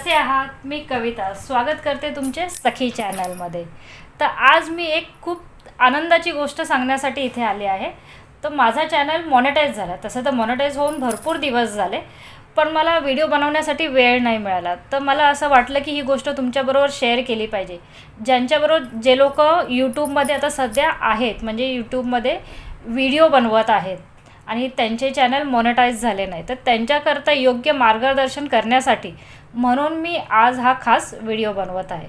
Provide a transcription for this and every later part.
कसे आहात? मी कविता. स्वागत करते तुमचे सखी चॅनलमध्ये. तर आज मी एक खूप आनंदाची गोष्ट सांगण्यासाठी इथे आले आहे. तर माझा चॅनल मॉनिटाईज झाला. तसं तर मॉनिटाईज होऊन भरपूर दिवस झाले पण मला व्हिडिओ बनवण्यासाठी वेळ नाही मिळाला. तर मला असं वाटलं की ही गोष्ट तुमच्याबरोबर शेअर केली पाहिजे. ज्यांच्याबरोबर जे लोक यूट्यूबमध्ये आता सध्या आहेत म्हणजे यूट्यूबमध्ये व्हिडिओ बनवत आहेत आणि त्यांचे चॅनल मॉनिटाईज झाले नाही तर त्यांच्याकरता योग्य मार्गदर्शन करण्यासाठी म्हणून मी आज हा खास व्हिडिओ बनवत आहे.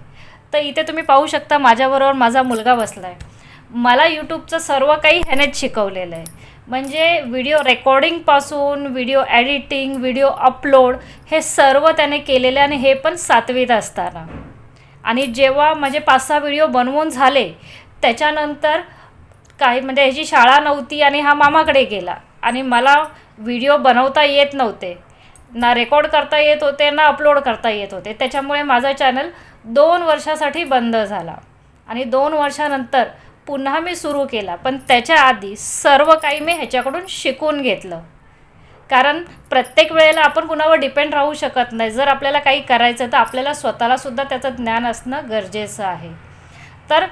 तर इथे तुम्ही पाहू शकता माझ्याबरोबर माझा मुलगा बसला आहे मला यूट्यूबचं सर्व काही ह्यानेच शिकवलेलं आहे. म्हणजे व्हिडिओ रेकॉर्डिंगपासून व्हिडिओ एडिटिंग व्हिडिओ अपलोड हे सर्व त्याने केलेले आणि हे पण सातवीत असताना. आणि जेव्हा माझे पाच सहा व्हिडिओ बनवून झाले त्याच्यानंतर काही म्हणजे ह्याची शाळा नव्हती आणि हा मामाकडे गेला. आणि मला व्हिडिओ बनवता येत नव्हते. ना रेकॉर्ड करता येत होते ना अपलोड करता येत होते. त्याच्यामुळे माझा चॅनल दोन वर्षासाठी बंद झाला. आणि दोन वर्षानंतर पुन्हा मी सुरू केला. पण त्याच्या आधी सर्व काही मी ह्याच्याकडून शिकून घेतलं. कारण प्रत्येक वेळेला आपण कुणावर डिपेंड राहू शकत नाही. जर आपल्याला काही करायचं तर आपल्याला स्वतःलासुद्धा त्याचं ज्ञान असणं गरजेचं आहे. तर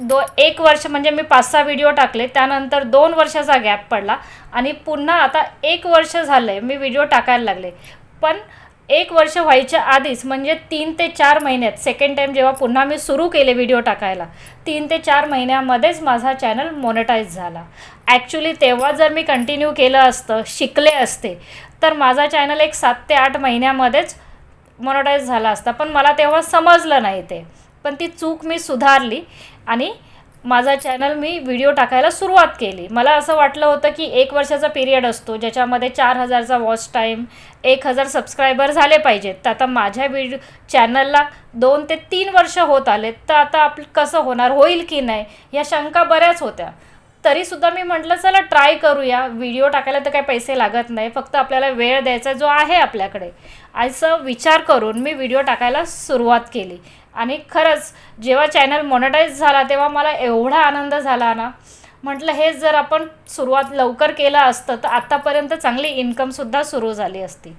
दो एक वर्ष म्हणजे मी पाच सहा व्हिडिओ टाकले. त्यानंतर दोन वर्षाचा गॅप पडला. आणि पुन्हा आता एक वर्ष झालं आहे मी व्हिडिओ टाकायला लागले. पण एक वर्ष व्हायच्या आधीच म्हणजे तीन ते चार महिन्यात सेकंड टाईम जेव्हा पुन्हा मी सुरू केले व्हिडिओ टाकायला तीन ते चार महिन्यामध्येच माझा चॅनल मोनेटाईज झाला. ॲक्च्युली तेव्हा जर मी कंटिन्यू केलं असतं शिकले असते तर माझा चॅनल एक सात ते आठ महिन्यामध्येच मोनोटाईज झाला असता. पण मला तेव्हा समजलं नाही ते. पण ती चूक मी सुधारली. आणि माझा चॅनल मी व्हिडिओ टाकायला सुरुवात केली. मला असं वाटलं होतं की एक वर्षाचा पिरियड असतो ज्याच्यामध्ये चार हजारचा वॉच टाईम एक हजार सबस्क्रायबर झाले पाहिजेत. तर आता माझ्या व्हिडिओ चॅनलला दोन ते तीन वर्ष होत आले तर आता आप कसं होणार होईल की नाही या शंका बऱ्याच होत्या. तरीसुद्धा मी म्हटलं चला ट्राय करूया. व्हिडिओ टाकायला तर काही पैसे लागत नाही. फक्त आपल्याला वेळ द्यायचा जो आहे आपल्याकडे. असं विचार करून मी व्हिडिओ टाकायला सुरुवात केली. आणि खरंच जेव्हा चॅनल मॉनिटाईज झाला तेव्हा मला एवढा आनंद झाला ना. म्हटलं हेच जर आपण सुरुवात लवकर केलं असतं तर आत्तापर्यंत चांगली इन्कमसुद्धा सुरू झाली असती.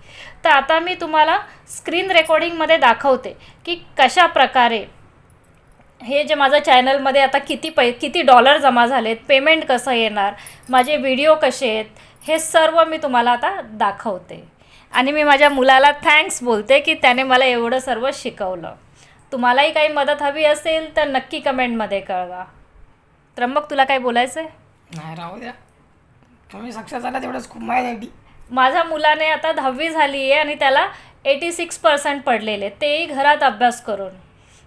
तर आता मी तुम्हाला स्क्रीन रेकॉर्डिंगमध्ये दाखवते की कशा प्रकारे हे जे माझं चॅनलमध्ये आता किती पै किती डॉलर जमा झालेत पेमेंट कसं येणार माझे व्हिडिओ कसे आहेत हे सर्व मी तुम्हाला आता दाखवते. आणि मी माझ्या मुलाला थँक्स बोलते की त्याने मला एवढं सर्व शिकवलं. तुम्हालाही काही मदत हवी असेल तर नक्की कमेंटमध्ये कळवा. त्र्यंबक तुला काय बोलायचं आहे नाही राहू द्या. तुम्ही सक्सेस झाला तेवढंच खूप माझ्यासाठी माझ्या मुलाने आता दहावी झाली आहे आणि त्याला एटी सिक्स पर्सेंट पडलेले. तेही घरात अभ्यास करून.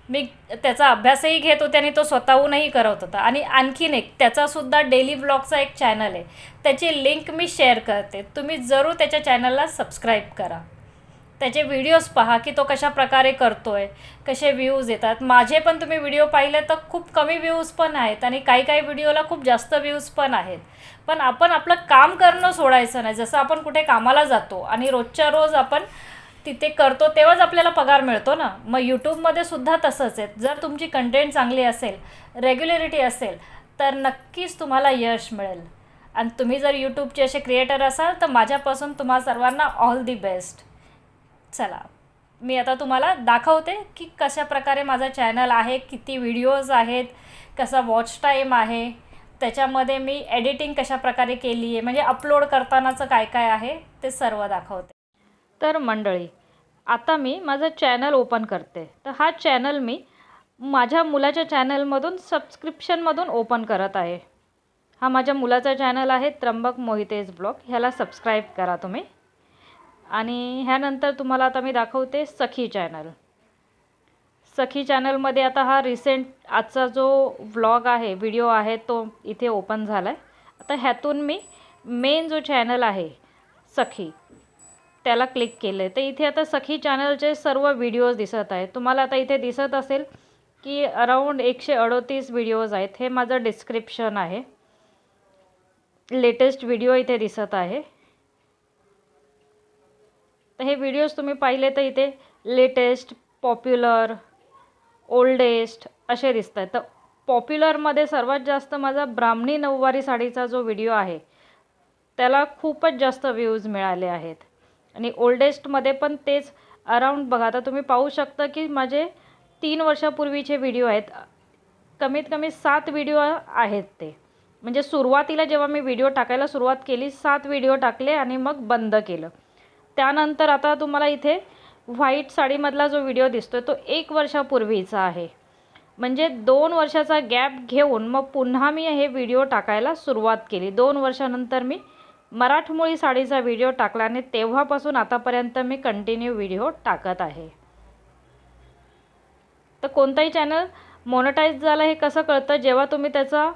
मी त्याचा अभ्यासही घेत होते आणि तो स्वतःहूनही करत होता. आणि आणखीन एक त्याचासुद्धा डेली ब्लॉगचा एक चॅनल आहे. त्याची लिंक मी शेअर करते. तुम्ही जरूर त्याच्या चॅनलला सबस्क्राईब करा. त्याचे व्हिडिओज पहा की तो कशा प्रकारे करतो आहे कसे व्ह्यूज येतात. माझे पण तुम्ही व्हिडिओ पाहिले तर खूप कमी व्ह्यूज पण आहेत आणि काही काही व्हिडिओला खूप जास्त व्ह्यूज पण आहेत. पण आपण आपलं काम करणं सोडायचं नाही. जसं आपण कुठे कामाला जातो आणि रोजच्या रोज आपण तिथे करतो तेव्हाच आपल्याला पगार मिळतो ना. मग यूट्यूबमध्ये सुद्धा तसंच आहे. जर तुमची कंटेंट चांगली असेल रेग्युलरिटी असेल तर नक्कीच तुम्हाला यश मिळेल. आणि तुम्ही जर यूट्यूबचे असे क्रिएटर असाल तर माझ्यापासून तुम्हा सर्वांना ऑल दी बेस्ट चला. मी आता तुम्हाला दाखवते की कशा प्रकारे माझा चॅनल आहे किती व्हिडिओज आहेत कसा वॉच टाईम आहे. त्याच्यामध्ये मी एडिटिंग कशा प्रकारे केली आहे म्हणजे अपलोड करतानाचं काय काय आहे ते सर्व दाखवते. तर मंडळी आता मी माझं चॅनल ओपन करते. तर हा चॅनल मी माझ्या मुलाच्या चॅनलमधून सबस्क्रिप्शनमधून ओपन करत आहे. हा माझ्या मुलाचा चॅनल आहे त्र्यंबक मोहितेज ब्लॉग. ह्याला सबस्क्राईब करा तुम्ही. आणि ह्यानंतर तुम्हाला आता मी दाखवते सखी चॅनल. सखी चॅनलमध्ये आता हा रिसेंट आजचा जो व्लॉग आहे व्हिडिओ आहे तो इथे ओपन झाला आहे आता ह्यातून मी मेन जो चॅनल आहे सखी त्याला क्लिक केलं आहे तर इथे आता सखी चॅनलचे सर्व व्हिडिओज दिसत आहेत. तुम्हाला आता इथे दिसत असेल की अराऊंड एकशे अडोतीस व्हिडिओज आहेत. हे माझं डिस्क्रिप्शन आहे. लेटेस्ट व्हिडिओ इथे दिसत आहे. हे व्हिडिओज तुम्ही पाहिले तर इथे लेटेस्ट पॉप्युलर ओल्डेस्ट असे दिसत आहेत तर पॉप्युलरमध्ये सर्वात जास्त माझा ब्राह्मणी नऊवारी साडीचा जो व्हिडिओ आहे त्याला खूपच जास्त व्ह्यूज मिळाले आहेत. आणि ओल्डेस्टमध्ये पण तेच अराऊंड बघा आता तुम्ही पाहू शकता की माझे तीन वर्षापूर्वीचे व्हिडिओ आहेत. कमीत कमी सात व्हिडिओ आहेत ते. म्हणजे सुरुवातीला जेव्हा मी व्हिडिओ टाकायला सुरुवात केली सात व्हिडिओ टाकले आणि मग बंद केलं. त्यानंतर आता तुम्हाला इथे व्हाईट साडीमधला जो व्हिडिओ दिसतो तो एक वर्षापूर्वीचा आहे. म्हणजे दोन वर्षाचा गॅप घेऊन मग पुन्हा मी हे व्हिडिओ टाकायला सुरुवात केली. दोन वर्षानंतर मी मराठमोळी साडीचा व्हिडिओ टाकला आणि तेव्हापासून आतापर्यंत मी कंटिन्यू व्हिडिओ टाकत आहे. तर कोणताही चॅनल मोनटाईज झालं हे कसं कळतं? जेव्हा तुम्ही त्याचा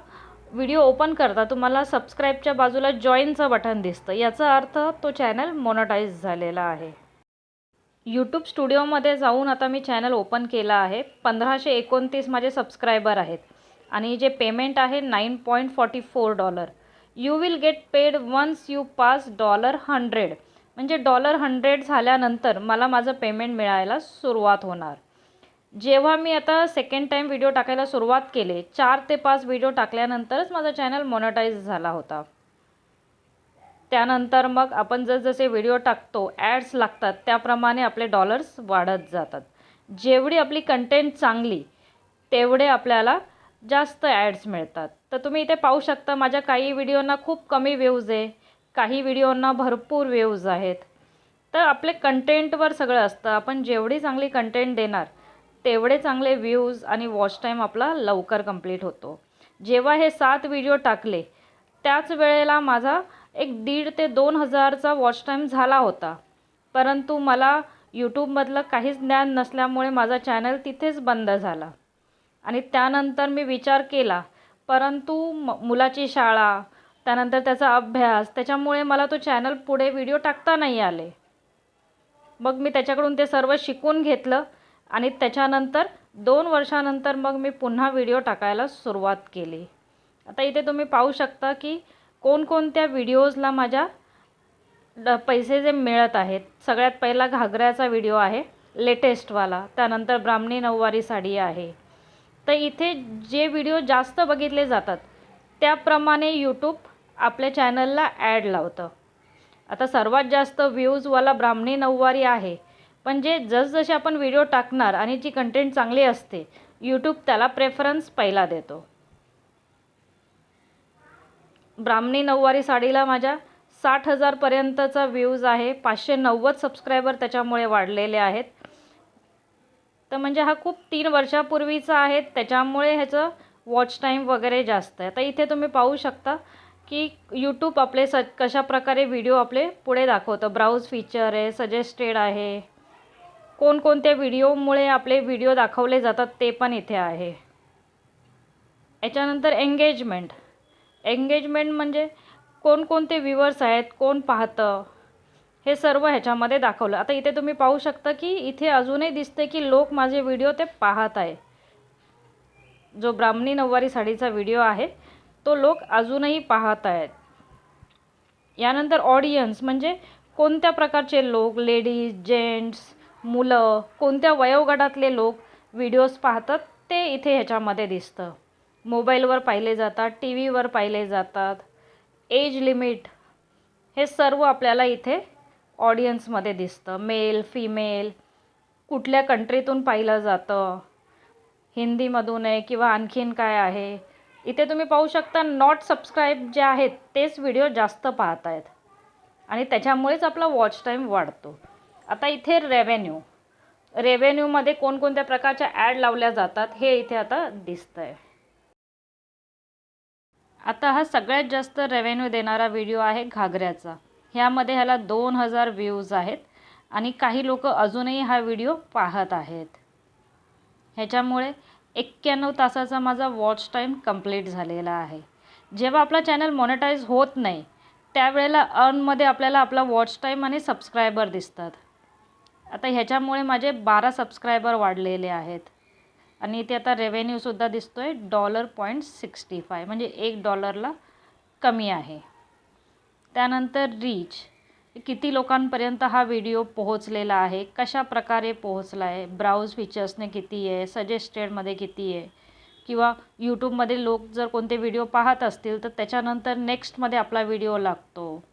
व्हिडिओ ओपन करता तुम्हाला सबस्क्राईबच्या बाजूला जॉईनचं बटन दिसतं. याचा अर्थ तो चॅनल मोनोटाईज झालेला आहे. यूट्यूब स्टुडिओमध्ये जाऊन आता मी चॅनल ओपन केला आहे. पंधराशे एकोणतीस माझे सबस्क्रायबर आहेत. आणि जे पेमेंट आहे nine point forty four dollar. You will get paid once you pass dollar hundred म्हणजे डॉलर हंड्रेड झाल्यानंतर मला माझं पेमेंट मिळायला सुरुवात होणार. जेव्हा मी आता सेकंड टाईम व्हिडिओ टाकायला सुरुवात केले चार ते पाच व्हिडिओ टाकल्यानंतरच माझा चॅनल मोनटाईज झाला होता. त्यानंतर मग आपण जसजसे व्हिडिओ टाकतो ॲड्स लागतात त्याप्रमाणे आपले डॉलर्स वाढत जातात. जेवढी आपली कंटेंट चांगली तेवढे आपल्याला जास्त ॲड्स मिळतात. तर तुम्ही इथे पाहू शकता माझ्या काही व्हिडिओंना खूप कमी व्ह्यूज आहे काही व्हिडिओंना भरपूर व्ह्यूज आहेत. तर आपले कंटेंटवर सगळं असतं. आपण जेवढी चांगली कंटेंट देणार तेवढे चांगले व्ह्यूज आणि वॉच टाईम आपला लवकर कंप्लीट होतो. जेव्हा हे सात व्हिडिओ टाकले त्याच वेळेला माझा एक दीड ते दोन हजारचा वॉच टाईम झाला होता. परंतु मला यूट्यूबमधलं काहीच ज्ञान नसल्यामुळे माझा चॅनल तिथेच बंद झाला. आणि त्यानंतर मी विचार केला परंतु म मुलाची शाळा त्यानंतर त्याचा अभ्यास त्याच्यामुळे मला तो चॅनल पुढे व्हिडिओ टाकता नाही आले. मग मी त्याच्याकडून ते सर्व शिकून घेतलं आणि त्याच्यानंतर दोन वर्षानंतर मग मी पुन्हा व्हिडिओ टाकायला सुरुवात केली. आता इथे तुम्ही पाहू शकता की कोणकोणत्या व्हिडिओजला माझ्या ड पैसे जे मिळत आहेत सगळ्यात पहिला घागऱ्याचा व्हिडिओ आहे लेटेस्टवाला त्यानंतर ब्राह्मणी नऊवारी साडी आहे. तर इथे जे व्हिडिओ जास्त बघितले जातात त्याप्रमाणे यूट्यूब आपल्या चॅनलला ॲड लावतं. आता सर्वात जास्त व्ह्यूजवाला ब्राह्मणी नऊवारी आहे पण जे जसजसे आपण व्हिडिओ टाकणार आणि जी कंटेंट चांगली असते यूट्यूब त्याला प्रेफरन्स पहिला देतो. ब्राह्मणी नऊवारी साडीला माझ्या साठ हजारपर्यंतचा व्ह्यूज आहे. पाचशे नव्वद सबस्क्रायबर त्याच्यामुळे वाढलेले आहेत. तर म्हणजे हा खूप तीन वर्षापूर्वीचा आहे. त्याच्यामुळे ह्याचं वॉच टाईम वगैरे जास्त आहे. तर इथे तुम्ही पाहू शकता की यूट्यूब आपले स कशा प्रकारे व्हिडिओ आपले पुढे दाखवतं. ब्राउज फीचर आहे सजेस्टेड आहे. कोणकोणत्या व्हिडिओमुळे आपले व्हिडिओ दाखवले जातात ते पण इथे आहे. याच्यानंतर एंगेजमेंट एंगेजमेंट म्हणजे कोणकोणते व्ह्युअर्स आहेत कोण पाहतं हे सर्व ह्याच्यामध्ये दाखवलं. आता इथे तुम्ही पाहू शकता की इथे अजूनही दिसते की लोक माझे व्हिडिओ ते पाहत आहे. जो ब्राह्मणी नऊवारी साडीचा व्हिडिओ आहे तो लोक अजूनही पाहत आहेत. यानंतर ऑडियन्स म्हणजे कोणत्या प्रकारचे लोक लेडीज जेंट्स मुलं कोणत्या वयोगटातले लोक व्हिडिओज पाहतात ते इथे ह्याच्यामध्ये दिसतं. मोबाईलवर पाहिले जातात टी व्हीवर पाहिले जातात. एज लिमिट हे सर्व आपल्याला इथे ऑडियन्समध्ये दिसतं. मेल फिमेल कुठल्या कंट्रीतून पाहिलं जातं. हिंदीमधून आहे किंवा आणखीन काय आहे. इथे तुम्ही पाहू शकता नॉट सबस्क्राईब जे आहेत तेच व्हिडिओ जास्त पाहत आहेत आणि त्याच्यामुळेच आपला वॉच टाईम वाढतो. आता इथे रेव्हेन्यू रेव्हेन्यूमध्ये कोणकोणत्या प्रकारच्या ॲड लावल्या जातात हे इथे आता दिसतं आहे आता हा सगळ्यात जास्त रेव्हेन्यू देणारा व्हिडिओ आहे घागऱ्याचा. ह्यामध्ये ह्याला दोन हजार व्ह्यूज आहेत आणि काही लोक अजूनही हा व्हिडिओ पाहत आहेत. ह्याच्यामुळे एक्क्याण्णव तासाचा माझा वॉच टाईम कंप्लीट झालेला आहे. जेव्हा आपला चॅनल मॉनिटाईज होत नाही त्यावेळेला अर्नमध्ये आपल्याला आपला वॉच टाईम आणि सबस्क्रायबर दिसतात. आता ह्याच्यामुळे माझे बारा सबस्क्रायबर वाढलेले आहेत. आणि इथे आता रेव्हेन्यूसुद्धा दिसतो आहे डॉलर पॉईंट सिक्स्टी फाय म्हणजे एक डॉलरला कमी आहे. त्यानंतर रीच किती लोकांपर्यंत हा व्हिडिओ पोहोचलेला आहे कशा प्रकारे पोहोचला आहे ब्राउज फीचर्सने किती आहे सजेस्टेडमध्ये किती आहे किंवा यूट्यूबमध्ये लोक जर कोणते व्हिडिओ पाहत असतील तर त्याच्यानंतर नेक्स्टमध्ये आपला व्हिडिओ लागतो.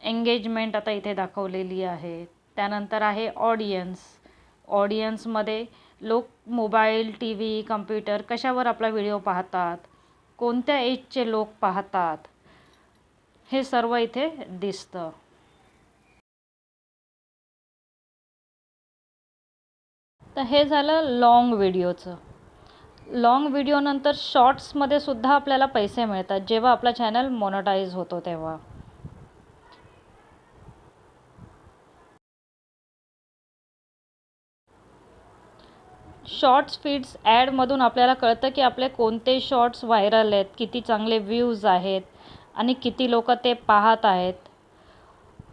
एंगेजमेंट आता इथे दाखवलेली आहे. त्यानंतर आहे ऑडियन्स. ऑडियन्समध्ये लोक मोबाईल टी व्ही कम्प्युटर कशावर आपला व्हिडिओ पाहतात? कोणत्या एजचे लोक पाहतात? हे सर्व इथे दिसतं. तर हे झालं लाँग व्हिडिओचं लाँग व्हिडिओनंतर शॉर्ट्समध्ये सुद्धा आपल्याला पैसे मिळतात जेव्हा आपला चॅनल मोनोटाईज होतो तेव्हा. शॉर्ट्स फीड्स ॲडमधून आपल्याला कळतं की आपले कोणते शॉर्ट्स व्हायरल आहेत किती चांगले व्ह्यूज आहेत आणि किती लोक ते पाहत आहेत.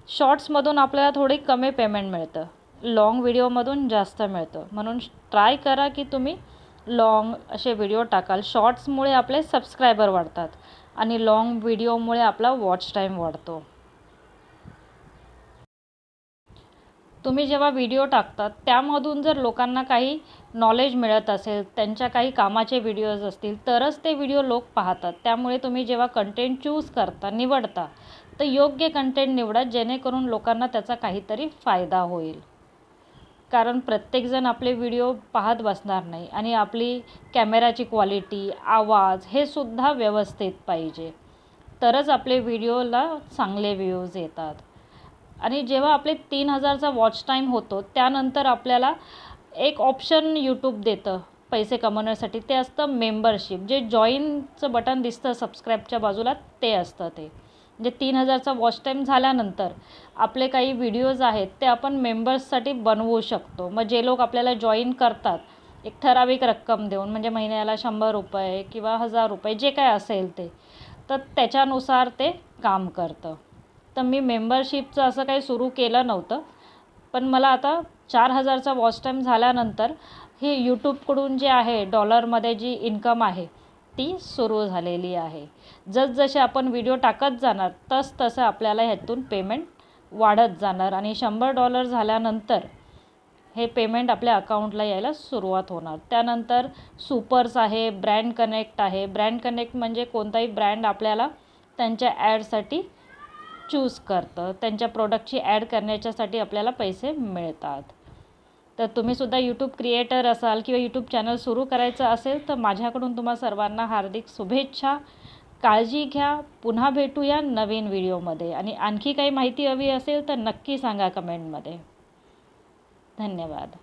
शॉर्ट्समधून आपल्याला थोडी कमी पेमेंट मिळतं. लाँग व्हिडिओमधून जास्त मिळतं. म्हणून ट्राय करा की तुम्ही लाँग असे व्हिडिओ टाकाल. शॉर्ट्समुळे आपले सबस्क्रायबर वाढतात आणि लाँग व्हिडिओमुळे आपला वॉच टाईम वाढतो. तुम्ही जेव्हा व्हिडिओ टाकतात त्यामधून जर लोकांना काही नॉलेज मिळत असेल त्यांच्या काही कामाचे व्हिडिओज असतील तरच ते व्हिडिओ लोक पाहतात. त्यामुळे तुम्ही जेव्हा कंटेंट चूज करता निवडता तर योग्य कंटेंट निवडा जेणेकरून लोकांना त्याचा काहीतरी फायदा होईल. कारण प्रत्येकजण आपले व्हिडिओ पाहत बसणार नाही आणि आपली कॅमेराची क्वालिटी आवाज हे सुद्धा व्यवस्थित पाहिजे. तरच आपले व्हिडिओला चांगले व्ह्यूज येतात. आणि जेव्हा आपले तीन हजारचा वॉच टाईम होतो त्यानंतर आपल्याला एक ऑप्शन यूट्यूब देतं पैसे कमवण्यासाठी. ते असतं मेंबरशिप जे जॉईनचं बटन दिसतं सबस्क्राईबच्या बाजूला ते असतं ते. म्हणजे तीन हजारचा वॉच टाईम झाल्यानंतर आपले काही व्हिडिओज आहेत ते आपण मेंबर्ससाठी बनवू शकतो. मग जे लोक आपल्याला जॉईन करतात एक ठराविक रक्कम देऊन म्हणजे महिन्याला शंभर रुपये किंवा हजार रुपये जे काय असेल ते तर त्याच्यानुसार ते काम करतं. तर मी मेंबरशिपचं असं काही सुरू केलं नव्हतं. पण मला आता चार हजारचा वॉच टाईम झाल्यानंतर हे यूट्यूबकडून जे आहे डॉलरमध्ये जी इन्कम आहे ती सुरू झालेली आहे. जसजसे आपण व्हिडिओ टाकत जाणार तस तसं आपल्याला ह्यातून पेमेंट वाढत जाणार आणि शंभर डॉलर झाल्यानंतर हे पेमेंट आपल्या अकाउंटला यायला सुरुवात होणार. त्यानंतर सुपर्स आहे ब्रँड कनेक्ट आहे. ब्रँड कनेक्ट म्हणजे कोणताही ब्रँड आपल्याला त्यांच्या ॲडसाठी चूज करतं. त्यांच्या प्रोडक्टची ॲड करण्याच्यासाठी आपल्याला पैसे मिळतात. तर तुम्हीसुद्धा यूट्यूब क्रिएटर असाल किंवा यूट्यूब चॅनल सुरू करायचं असेल तर माझ्याकडून तुम्हा सर्वांना हार्दिक शुभेच्छा. काळजी घ्या. पुन्हा भेटूया नवीन व्हिडिओमध्ये आणि आणखी काही माहिती हवी असेल तर नक्की सांगा कमेंटमध्ये धन्यवाद.